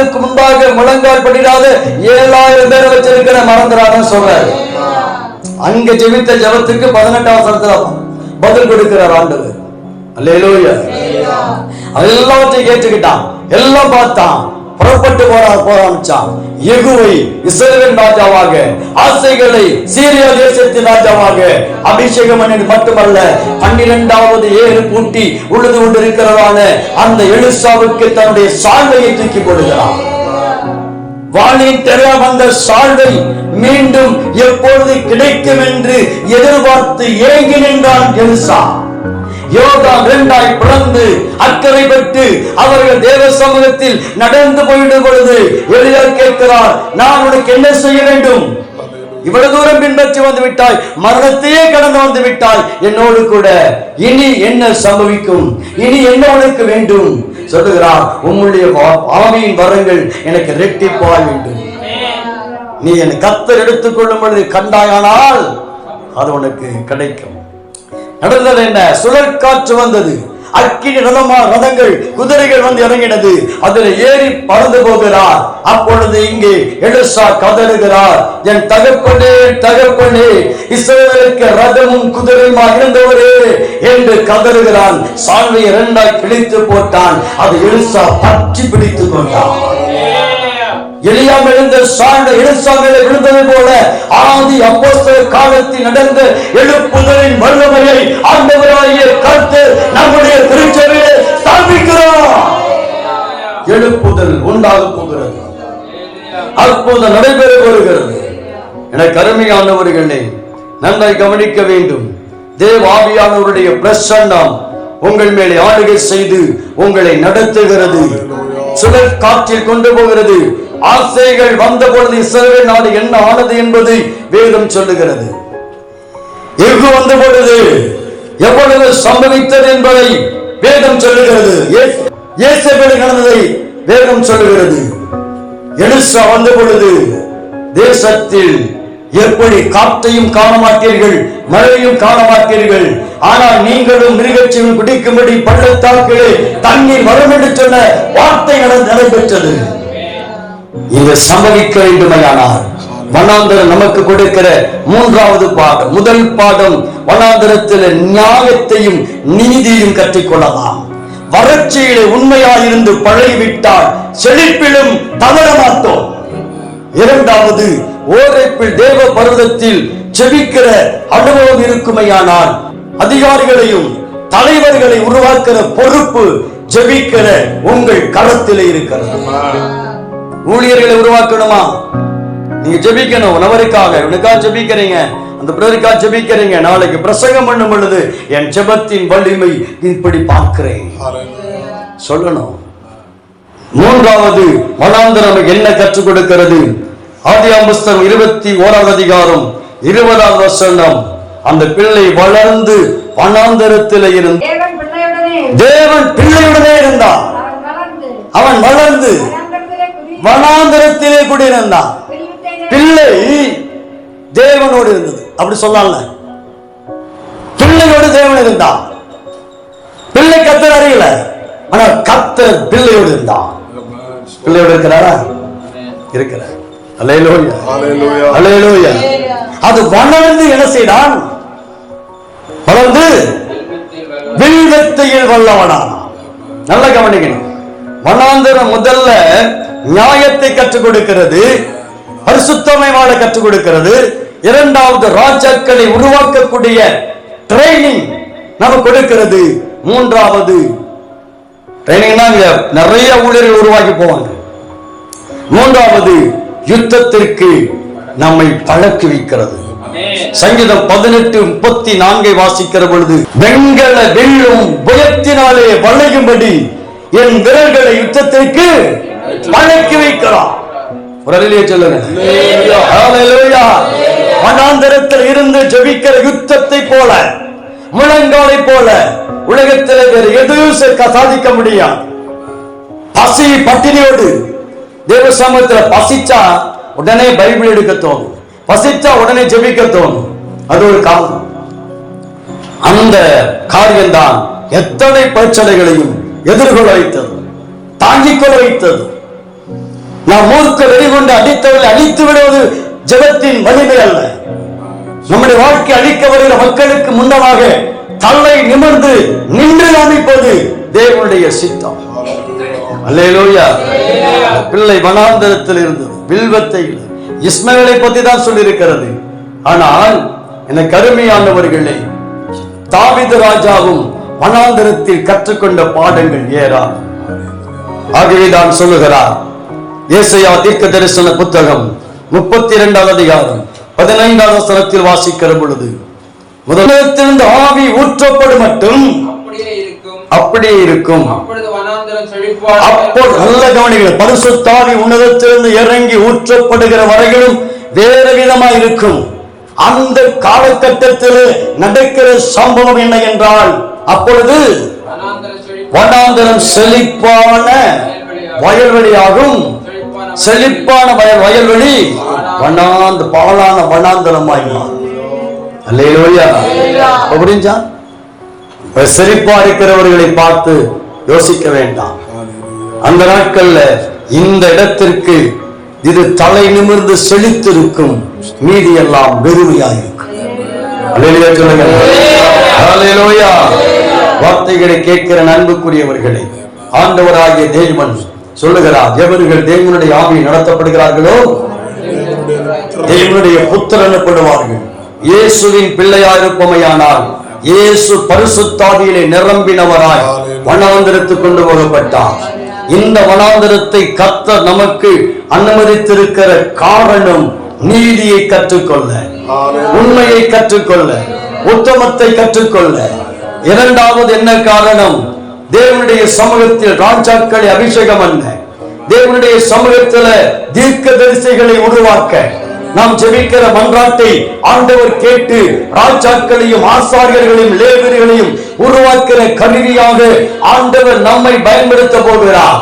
ஆண்டுக்கு முன்பாக முழங்கால் படிடாத ஏழாயிரம் பேரை வச்சிருக்கிற மறந்துடாதான் சொல்றாரு. அங்க ஜெபித்த ஜெபத்துக்கு பதினெட்டாம் வசனத்துல பதில் கொடுக்கிறார் ஆண்டவர். அல்லேலூயா. எல்லாவற்றையும் கேட்டுக்கிட்டான் எல்லாம் பார்த்தான். புறப்பட்டு போற போற ஆரம்பிச்சான் ராஜாவாக ஆசைகளை சீரியா தேசத்தின் ராஜாவாக அபிஷேகம் மட்டுமல்ல பன்னிரெண்டாவது ஏறு பூட்டி உழுது கொண்டிருக்கிறதான அந்த எழுசாவுக்கு தன்னுடைய சால்வையை தூக்கி போடுகிறான் வாளின் தெர வந்த சால்வை மீண்டும் எப்பொழுது கிடைக்கும் என்று எதிர்பார்த்து ஏங்கி நின்றான் எழுசா யோகா இரண்டாய் பிளந்து அக்கறை பெற்று அவர்கள் தேவ சமூகத்தில் நடந்து போயிடும் பொழுது எளியா கேட்கிறார் நான் உனக்கு என்ன செய்ய வேண்டும்? இவ்வளவு தூரம் பின்பற்றி வந்து விட்டாய் மரணத்தையே கடந்து வந்து விட்டாய். என்னோடு கூட இனி என்ன சம்பவிக்கும்? இனி என்ன உனக்கு வேண்டும்? சொல்லுகிறார் உம்முடைய வா- ஆவியின் வரங்கள் எனக்கு ரெட்டிப்பாய் வேண்டும். நீ என் கத்தர் எடுத்துக்கொள்ளும் பொழுது கண்டாயானால் அது உனக்கு கிடைக்கும். நடந்தது என்ன? சுழற்காற்று வந்தது. அக்கினி ரதமா ரதங்கள் குதிரைகள் வந்து இறங்கினது. அதில் ஏறி பறந்து போகிறார். அப்பொழுது இங்கே எழுசா கதறுகிறார். என் தகப்பனே தகப்பனே இஸ்ரவேலுக்கு ரதமும் குதிரையுமா இருந்தவரே? என்று கதறுகிறான். சால்வை இரண்டாய் கிழித்து போட்டான். அது எழுசா பற்றி பிடித்து கொண்டான். எளியாம் எழுந்த சார்ந்த எலிசா விழுந்தது போல ஆதி அப்போஸ்தல காலத்தில் நடந்த எழுப்புதலின் வல்லமையை ஆண்டவராகிய கருத்து நம்முடைய திருச்சபையிலே ஸ்தாபிக்கிறோம் எழுப்புதல் உண்டாக போகிறது. அற்புதம் நடைபெற வருகிறது என கருமையானவர்களே நன்றாய் கவனிக்க வேண்டும். தேவ ஆவியானவருடைய பிரசன்னம் உங்கள் மேலே ஆளுகை செய்து உங்களை நடத்துகிறது. சுழற் காற்றில் கொண்டு போகிறது. ஆசைகள் வந்த பொழுது இஸ்ரவேல் நாடு என்ன ஆனது என்பது வேதம் சொல்லுகிறது. எஃகு வந்த பொழுது எவ்வளவு சம்பவித்தது என்பதை வேதம் சொல்லுகிறது. இயேசபேல் நடந்ததை வேதம் சொல்லுகிறது. எலிசா வந்த பொழுது தேசத்தில் எப்படி காற்றையும் காண மாட்டீர்கள் மழையும் காண மாட்டீர்கள் ஆனால் நீங்களும் மிருகச்சியும் குடிக்கும்படி பள்ளத்தாக்கிலே தண்ணீர் வரும் என்று சொன்ன வார்த்தை நடைபெற்றது. இதை சம்பவிக்க வேண்டுமையானார் வனாந்தரம் நமக்கு கொடுக்கிற மூன்றாவது பாடம் முதல் பாடம் வனாந்தரத்தில் நியாயத்தையும் நீதியையும் கற்றுக்கொள்ளலாம். வறட்சியிலே உண்மையாயிருந்து பழகிவிட்டால் செழிப்பிலும் தவற மாட்டோம் இரண்டாவது ஓரைப்பில் தேவ பர்வதத்தில் செபிக்கிற அனுபவம் இருக்குமையானால் அதிகாரிகளையும் தலைவர்களை உருவாக்குற பொறுப்பு ஜெபிக்கிற உங்கள் கரத்திலே இருக்கிறது. ஊழியர்களை உருவாக்கணுமா? நீங்க ஜெபிக்கணும் நபருக்காக இவனுக்காக ஜெபிக்கிறீங்க. அந்த பிரதருக்காக ஜெபிக்கிறீங்க. நாளைக்கு பிரசங்கம் பண்ணும் பொழுது என் ஜெபத்தின் வலிமை இப்படி பார்க்கிறேன். சொல்லணும். மூன்றாவது வனாந்தரம் என்ன கற்றுக் கொடுக்கிறது? ஆதியாம் புஸ்தகம் இருபத்தி ஓராவது அதிகாரம் இருபதாவது வசனம். அந்த பிள்ளை வளர்ந்து வனாந்தரத்தில் இருந்து தேவன் பிள்ளையுடனே இருந்தான் அவன் வளர்ந்து வனாந்தரத்திலே குடி வனாந்தரத்திலே குடியிருந்தான் பிள்ளை தேவனோடு இருந்தது. அப்படி சொல்லல பிள்ளையோடு தேவன் இருந்தான். பிள்ளை கத்தர் அறியல. ஆனா கத்தர் பிள்ளையோடு இருந்தான். பிள்ளையோடு இருக்கிறாரா? இருக்கிறார். அது வளர்ந்து என்ன செய்தான்? வளர்ந்து வில்வத்தையில் வல்லவனான் நல்ல கவனிக்கணும். வனாந்தரம் முதல்ல நியாயத்தை கற்றுக் கொடுக்கிறது. பரிசுத்தமை வாழ கற்றுக் கொடுக்கிறது. இரண்டாவது ராஜாக்களை உருவாக்கக்கூடிய ட்ரைனிங் நமக்கு கொடுக்கிறது. மூன்றாவது ட்ரைனிங்னா நிறைய ஊழியர்கள் உருவாக்கி போவாங்க. மூன்றாவது யுத்தத்திற்கு நம்மை பழக்குவிக்கிறது சங்கீதம் பதினெட்டு முப்பத்தி நான்கை வாசிக்கிற பொழுது வெண்கல வெள்ளும் புயத்தினாலே வளையும்படி என் விரல்களை யுத்தத்திற்கு மழைக்கு வைக்கிறான் ஒரு சொல்லுங்க. ஹalleluya. இருந்து ஜபிக்கிற யுத்தத்தை போல முழங்காலை போல உலகத்தில் வேறு எதுவும் சாதிக்க முடியாது பசி பட்டினியோடு தேவ சமூகத்தில் பசிச்சா உடனே பைபிள் எடுக்க தோணும். பசிச்சா உடனே ஜெபிக்க தோணும். அது ஒரு காரணம். அந்த காரியம்தான் எத்தனை பிரச்சனைகளையும் எதிர்கொள்ள வைத்தது. தாங்கிக் கொள்ள வைத்தது. நாம் மூர்க்க வெறிகொண்டு அடித்தவர்களை அழித்து விடுவது ஜெபத்தின் வலிமை அல்ல. நம்முடைய வாழ்க்கை அழிக்க வருகிற மக்களுக்கு முன்னமாக தலை நிமிர்ந்து நின்று காமிப்பது தேவனுடைய சித்தம். அல்லேலோயா. பிள்ளை வனாந்தரத்தில் இருந்தது வில்வத்தை இஸ்மவேலை பத்தி தான் சொல்லியிருக்கிறது. ஆனால் என கருமையானவர்களே தாவித ராஜாவும் வனாந்தரத்தில் கற்றுக்கொண்ட பாடங்கள் ஏராளம். ஆகவே தான் சொல்லுகிறார். ஏசையா தீர்க்க தரிசன புத்தகம் முப்பத்தி இரண்டாவது அதிகாரம் பதினைந்தாவது வசனத்தில் வாசிக்கிற பொழுது முதலிடத்திலிருந்து ஆவி ஊற்றப்படும் மட்டும் அப்படியே இருக்கும். அப்போ நல்ல கவனிகள் பரிசுத்தாவி உன்னதத்திலிருந்து இறங்கி ஊற்றப்படுகிற வரையிலும் வேறு விதமாய் இருக்கும். அந்த காலகட்டத்தில் நடக்கிற சம்பவம் என்ன என்றால் அப்பொழுது வனாந்தரம் செழிப்பான வயல்வெளியாகும். செழிப்பான வயல் வயல்வெளி வனாந்த பாலான வனாந்தரமாய் மாறும் புரிஞ்சா? செழிப்பா இருக்கிறவர்களை பார்த்து யோசிக்க வேண்டாம். அந்த நாட்கள்ல இந்த இடத்திற்கு இது தலை நிமிர்ந்து செழித்திருக்கும் மீதி எல்லாம் வெறுமையாயிருக்கும் சொல்லுங்க. வார்த்தைகளை கேட்கிற அன்புக்குரியவர்களே ஆண்டவராகிய தேவன் சொல்லுகிறார் எவர்கள் தேவனுடைய ஆவி நடத்தப்படுகிறார்களோ தேவனுடைய புத்தர் எனப்படுவார்கள். இயேசுவின் பிள்ளையாயிருப்பமையானால் இயேசு பரிசுத்தாவியிலே நிரம்பினவராய் வனாந்திரத்துக்கு கொண்டு போகப்பட்டார். இந்த வனாந்திரத்தை கத்த நமக்கு அனுமதித்திருக்கிற காரணம் நீதியை கற்றுக்கொள்ள உண்மையை கற்றுக்கொள்ள உத்தமத்தை கற்றுக்கொள்ள இரண்டாவது என்ன காரணம்? தேவனுடைய சமூகத்தில் ராஜாக்களை அபிஷேகம் அல்ல தேவனுடைய சமூகத்துல தீர்க்க தரிசைகளை உருவாக்க. நாம் ஜெபிக்கிற மன்றாட்டை ஆண்டவர் கேட்டு ராஜாக்களையும் ஆசாரியர்களையும் லேவர்களையும் உருவாக்கிற கருவியாக ஆண்டவர் நம்மை பயன்படுத்த போகிறார்.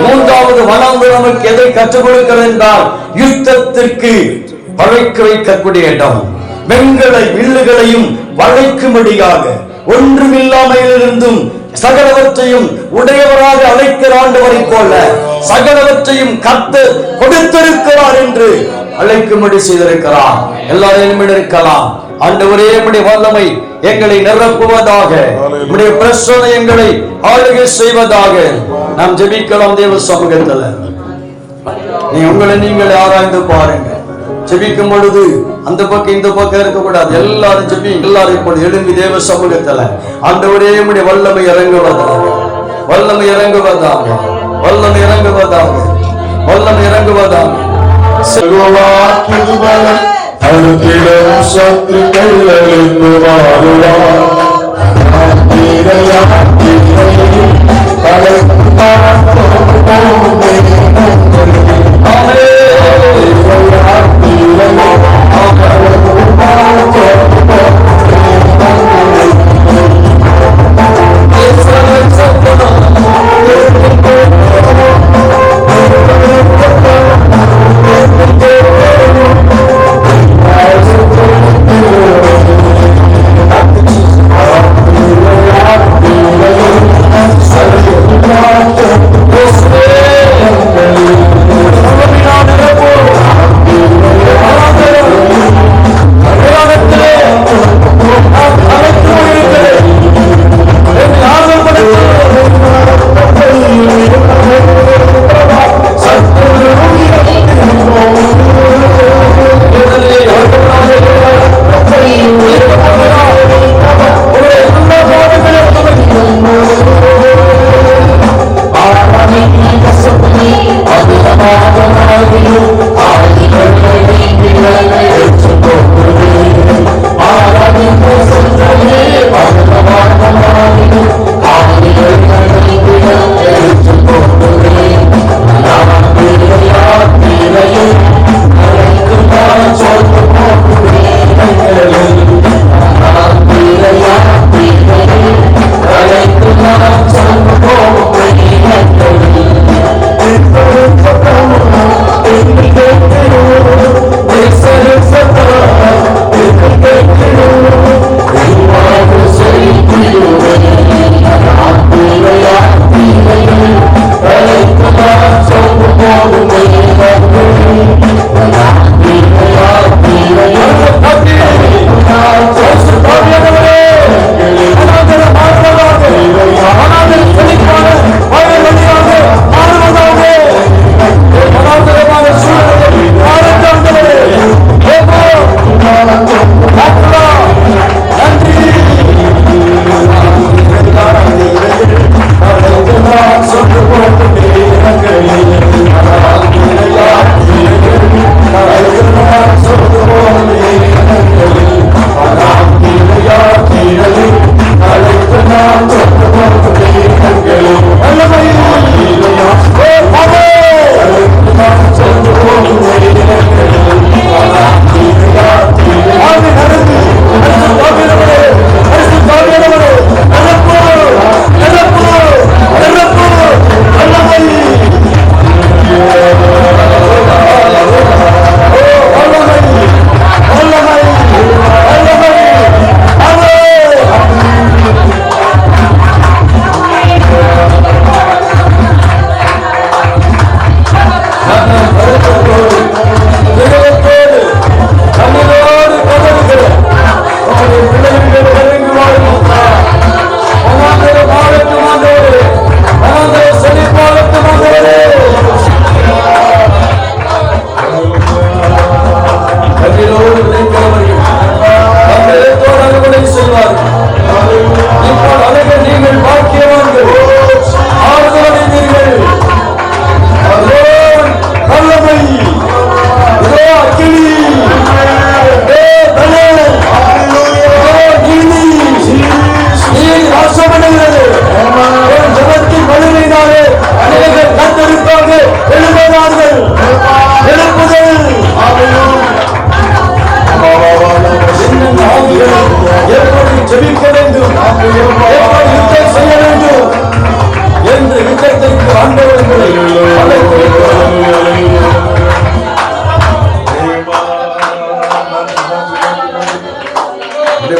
மூன்றாவது வனம் நமக்கு எதை கற்றுக் கொடுக்கிறது என்றால் யுத்தத்திற்கு வளைக்க வைக்கக்கூடிய இடம். வெண்களை வில்லுகளையும் வளைக்கும்படியாக. ஒன்றுமில்லாமையிலிருந்தும் சகலவற்றையும் உடையவராக அழைக்கிற ஆண்டவரை போல சகலவற்றையும் கத்து கொடுத்திருக்கிறார் என்று அழைக்கும்படி செய்திருக்கிறார். எல்லாரையும் இருக்கலாம். ஆண்டவரே உம்முடைய வல்லமை எங்களை நிரப்புவதாக உம்முடைய பிரச்சனை எங்களை ஆளுகை செய்வதாக நாம் ஜெபிக்கலாம் தேவ சமூகத்துல. நீ உங்களை நீங்கள் ஆராய்ந்து பாருங்க ஜெபிக்கும் பொழுது அந்த பக்கம் இந்த பக்கம் இருக்கக்கூடாது. எல்லாரும் ஜெபி எல்லாரும் இப்பொழுது எழும்பி தேவ சமூகத்துல. ஆண்டவரே முடி வல்லமை இறங்குவதாக. வல்லமை இறங்குவதாக. வல்லமை இறங்குவதாக. வல்லமை இறங்குவதாக. செல்வாக்கிருபவன் அழுத்திடும் சத்துக்கள்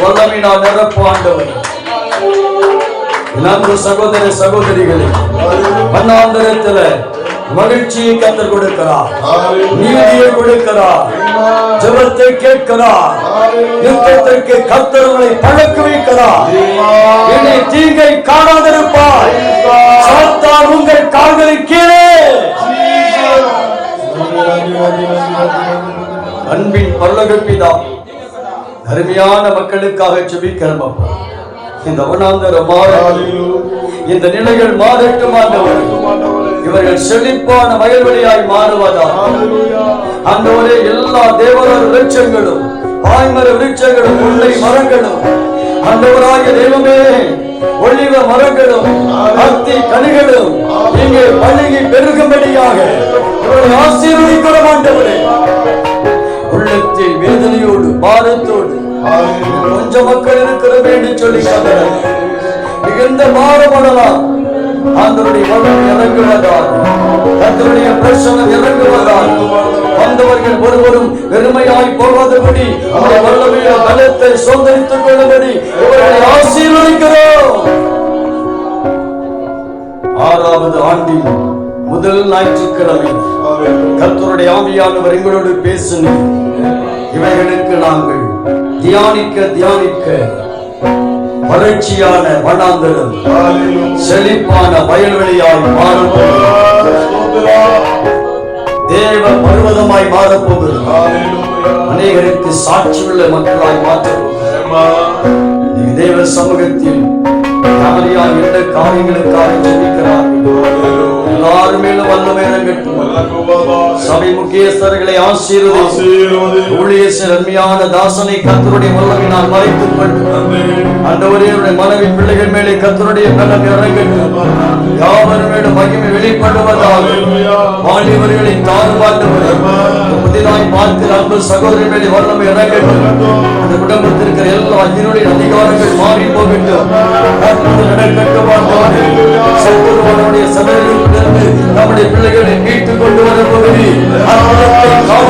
வல்லமையினால் நிரப்பு ஆண்டவர். என் சகோதர சகோதரிகளே மன்னாந்தரத்துல மகிழ்ச்சியை கத்தர் கொடுக்கிறார். நீதியை கொடுக்கிறார். ஜெபத்தை கேட்கிறார். யுத்தத்திற்கு கத்தர்களை பழக்க வைக்கிறார். இனி தீங்கை காணாதிருப்பார். சாத்தான் உங்கள் கால்களின் கீழே. அன்பின் பரலோக பிதா அருமையான மக்களுக்காக செபிக்கிறோம் அப்பா. இந்த வனாந்தர இந்த நிலைகள் மாறட்டும் ஆண்டவர். இவர்கள் செழிப்பான வயல்வெளியாய் மாறுவதா ஆண்டவரே எல்லா தேவரர் விருட்சங்களும் பாய்மர விருட்சங்களும் முல்லை மரங்களும் ஆண்டவராகிய தெய்வமே ஒளிவ மரங்களும் அத்தி கனிகளும் இங்கே பழகி பெருகும்படியாக இவர்களை ஆசீர்வதிக்கிற ஆண்டவர். கொஞ்ச மக்கள் இருக்கிறது என்று சொல்லி மிகுந்த மாறுபடலாம். ஆண்டவருடைய வளம் இறங்குவதால் கத்தருடைய பிரசனம் இறங்குவதால் வந்தவர்கள் ஒருவரும் வெறுமையாய் போகாதபடி அந்த வல்லமைய பலத்தை சுதந்திரித்துக் கொள்ளும்படி இவர்களை ஆசீர்வதிக்கிறோம். ஆறாவது ஆண்டில் முதல் ஞாயிற்றுக்கிழமை கர்த்தருடைய ஆவியானவர் எங்களோடு பேசினீர் இவைகளுக்கு நாங்கள் தியானிக்க தியானிக்க. வறட்சியான வனாந்தரம் செழிப்பான வயல்வெளியாய் மாறப்போகிறது தேவ பர்வதமாய் மாறப்போகிறது அநேகருக்கு சாட்சியுள்ள மக்களாய் மாற்றப்போகிறது தேவ சமூகத்தில் யார் யார் என்ன காரியங்களுக்காக ஜெபிக்கிறார்கள் எல்லாரும் மேலும் வல்லமை இறங்கட்டும் சபை முக்கியஸ்தர்களை ஆசீர்வதி. தாசனை கத்தருடைய வல்லமையினால் மறைத்துக் ஆண்டவரே உடைய மனைவி பிள்ளைகள் மேலே கத்தருடைய பலம் இறங்கட்டும் யாவர் மேலும் மகிமை வெளிப்படுவதாக வாலிபர்களின் தாழ்வாண்டவர் புதிதாய் பார்க்கிற அன்பு சகோதரர் மேலே வல்லமை இறங்கட்டும் அந்த குடும்பத்தில் இருக்கிற எல்லா அகிலுடைய அதிகாரங்கள் மாறி போகட்டும். கர்த்தர்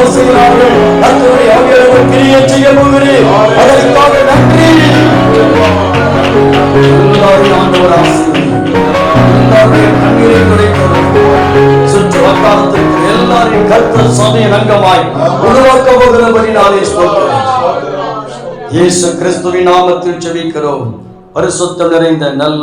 அற்புதத்தை செய்கிறார்கள் கர்த்தருடைய ஆவியானவர் கிரியை செய்ய போகிறீர் அதற்காக நன்றி. எல்லாரும் ஆண்டவர் எல்லாருடைய கண்ணீரை சுற்று வட்டாரத்திற்கு எல்லாரையும் கர்த்தர் உருவாக்க இயேசு கிறிஸ்துவின் நாமத்தில் செபிக்கிறோம் பரிசுத்தம் நிறைந்த நல்ல